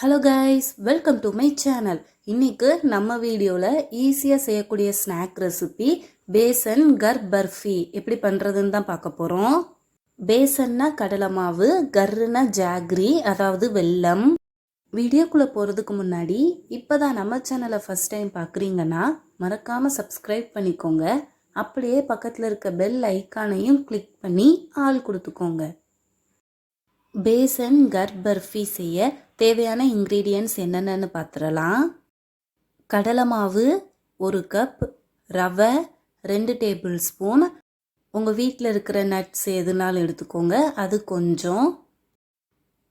Hello guys welcome to my channel இன்னைக்கு நம்ம வீடியோவில் ஈஸியாக செய்யக்கூடிய ஸ்நாக் ரெசிபி பேசன் கர் பர்ஃபி. எப்படி பண்ணுறதுன்னு தான் பார்க்க போகிறோம் பேசன்னா கடலை மாவு கர்னா ஜாக்ரி அதாவது வெல்லம். வீடியோக்குள்ளே போகிறதுக்கு முன்னாடி இப்போ தான் நம்ம சேனலை ஃபஸ்ட் டைம் பார்க்குறீங்கன்னா மறக்காமல் சப்ஸ்கிரைப் பண்ணிக்கோங்க. அப்படியே பக்கத்தில் இருக்க பெல் ஐக்கானையும் கிளிக் பண்ணி ஆள் கொடுத்துக்கோங்க. பேசன் கர் பர்ஃபி செய்ய தேவையான இன்க்ரீடியன்ஸ் என்னென்னு பார்த்துடலாம் கடலை மாவு ஒரு கப் ரவை ரெண்டு டேபிள் ஸ்பூன் உங்கள் வீட்டில் இருக்கிற நட்ஸ் எதுனாலும் எடுத்துக்கோங்க அது கொஞ்சம்.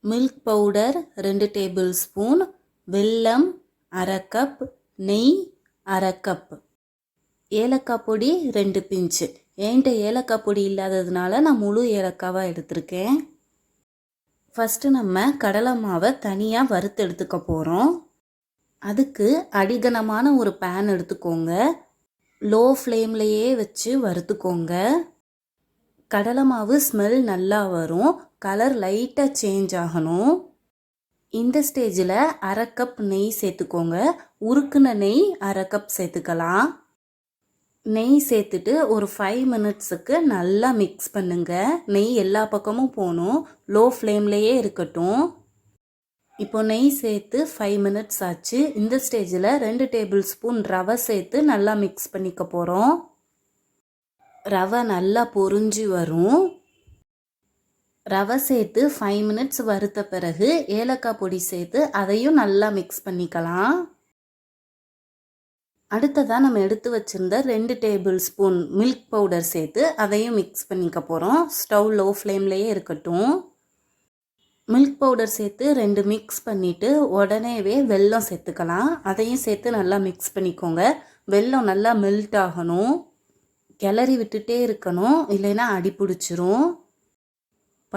மில்க் பவுடர் ரெண்டு டேபிள் ஸ்பூன் வெல்லம் அரை கப் நெய் அரை கப் ஏலக்காய் பொடி ரெண்டு பிஞ்சு. என்கிட்ட ஏலக்காய் பொடி இல்லாததுனால நான் முழு ஏலக்காவாக எடுத்திருக்கேன். ஃபஸ்ட்டு நம்ம கடலை மாவை தனியாக வறுத்து எடுத்துக்க போகிறோம் அதுக்கு அடிகனமான ஒரு பேன் எடுத்துக்கோங்க. லோ ஃப்ளேம்லையே வச்சு வறுத்துக்கோங்க. கடலை மாவு ஸ்மெல் நல்லா வரும். கலர் லைட்டாக சேஞ்ச் ஆகணும். இந்த ஸ்டேஜில் அரை கப் நெய் சேர்த்துக்கோங்க. உருக்குன நெய் அரை கப் சேர்த்துக்கலாம். நெய் சேர்த்துட்டு ஒரு ஃபைவ் மினிட்ஸுக்கு நல்லா மிக்ஸ் பண்ணுங்கள் நெய் எல்லா பக்கமும் போகணும். லோ ஃப்ளேம்லேயே இருக்கட்டும். இப்போ நெய் சேர்த்து ஃபைவ் மினிட்ஸ் ஆச்சு. இந்த ஸ்டேஜில் ரெண்டு டேபிள் ஸ்பூன் ரவை சேர்த்து நல்லா மிக்ஸ் பண்ணிக்க போகிறோம் ரவை நல்லா பொறிஞ்சு வரும். ரவை சேர்த்து ஃபைவ் மினிட்ஸ் வறுத்த பிறகு ஏலக்காய் பொடி சேர்த்து அதையும் நல்லா மிக்ஸ் பண்ணிக்கலாம். அடுத்ததாக நம்ம எடுத்து வச்சுருந்த ரெண்டு டேபிள் ஸ்பூன் மில்க் பவுடர் சேர்த்து அதையும் மிக்ஸ் பண்ணிக்க போகிறோம் ஸ்டவ் லோ ஃப்ளேம்லேயே இருக்கட்டும். மில்க் பவுடர் சேர்த்து ரெண்டு மிக்ஸ் பண்ணிவிட்டு உடனேவே வெல்லம் சேர்த்துக்கலாம். அதையும் சேர்த்து நல்லா மிக்ஸ் பண்ணிக்கோங்க. வெல்லம் நல்லா மெல்ட் ஆகணும். கிளறி விட்டுட்டே இருக்கணும். இல்லைன்னா அடி பிடிச்சிரும்.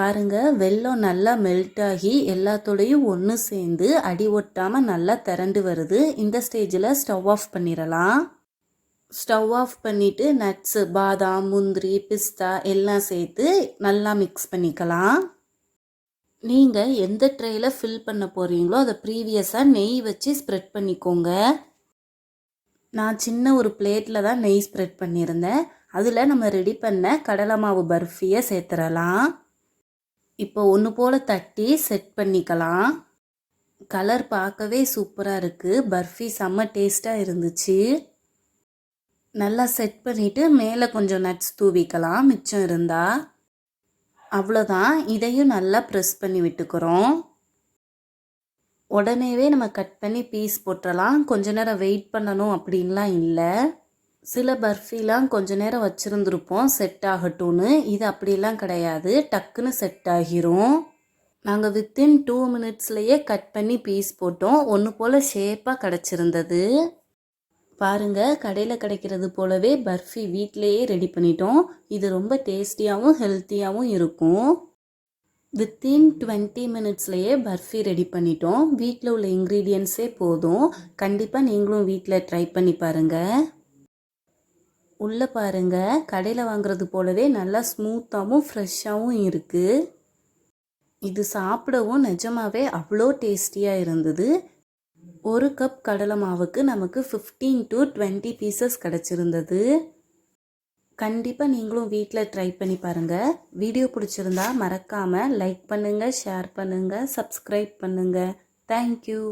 பாருங்கள் வெல்லம் நல்லா மெல்ட் ஆகி எல்லாத்தோடையும் ஒன்று சேர்ந்து அடி ஒட்டாமல் நல்லா திரண்டு வருது. இந்த ஸ்டேஜில் ஸ்டவ் ஆஃப் பண்ணிடலாம் ஸ்டவ் ஆஃப் பண்ணிவிட்டு நட்ஸு பாதாம் முந்திரி பிஸ்தா எல்லாம் சேர்த்து நல்லா மிக்ஸ் பண்ணிக்கலாம். நீங்கள் எந்த ட்ரேயில் ஃபில் பண்ண போகிறீங்களோ அதை ப்ரீவியஸாக நெய் வச்சு ஸ்ப்ரெட் பண்ணிக்கோங்க. நான் சின்ன ஒரு பிளேட்டில் தான் நெய் ஸ்ப்ரெட் பண்ணியிருந்தேன். அதில் நம்ம ரெடி பண்ண கடலை மாவு பர்ஃபியை சேர்த்துடலாம் இப்போ ஒன்று போல் தட்டி செட் பண்ணிக்கலாம். கலர் பார்க்கவே சூப்பராக இருக்குது பர்ஃபி செம்ம டேஸ்ட்டாக இருந்துச்சு. நல்லா செட் பண்ணிவிட்டு மேலே கொஞ்சம் நட்ஸ் தூவிக்கலாம். மிச்சம் இருந்தால் அவ்வளோதான் இதையும் நல்லா ப்ரெஸ் பண்ணி விட்டுக்கிறோம். உடனேவே நம்ம கட் பண்ணி பீஸ் போட்டுடலாம் கொஞ்ச நேரம் வெயிட் பண்ணணும் அப்படின்லாம் இல்லை. சில பர்ஃபிலாம் கொஞ்ச நேரம் வச்சுருந்துருப்போம் செட் ஆகட்டும்னு. இது அப்படிலாம் கிடையாது. டக்குன்னு செட் ஆகிரும். நாங்கள் வித்தின் டூ மினிட்ஸ்லேயே கட் பண்ணி பீஸ் போட்டோம். ஒன்று போல் ஷேப்பாக கிடச்சிருந்தது. பாருங்கள் கடையில் கிடைக்கிறது போலவே பர்ஃபி வீட்டிலையே ரெடி பண்ணிட்டோம். இது ரொம்ப டேஸ்டியாகவும் ஹெல்த்தியாகவும் இருக்கும். வித்தின் டுவெண்ட்டி மினிட்ஸ்லேயே பர்ஃபி ரெடி பண்ணிட்டோம். வீட்டில் உள்ள இன்க்ரீடியன்ஸே போதும். கண்டிப்பாக நீங்களும் வீட்டில் ட்ரை பண்ணி பாருங்கள் உள்ளே பாருங்கள் கடையில் வாங்குறது போலவே நல்லா ஸ்மூத்தாகவும் ஃப்ரெஷ்ஷாகவும் இருக்குது இது சாப்பிடவும் நிஜமாவே அவ்வளோ டேஸ்டியாக இருந்தது. ஒரு கப் கடலை மாவுக்கு நமக்கு ஃபிஃப்டீன் டு டுவெண்ட்டி பீசஸ் கிடச்சிருந்தது. கண்டிப்பாக நீங்களும் வீட்டில் ட்ரை பண்ணி பாருங்கள் வீடியோ பிடிச்சிருந்தா மறக்காமல் லைக் பண்ணுங்கள் ஷேர் பண்ணுங்கள் சப்ஸ்கிரைப் பண்ணுங்கள் தேங்க்யூ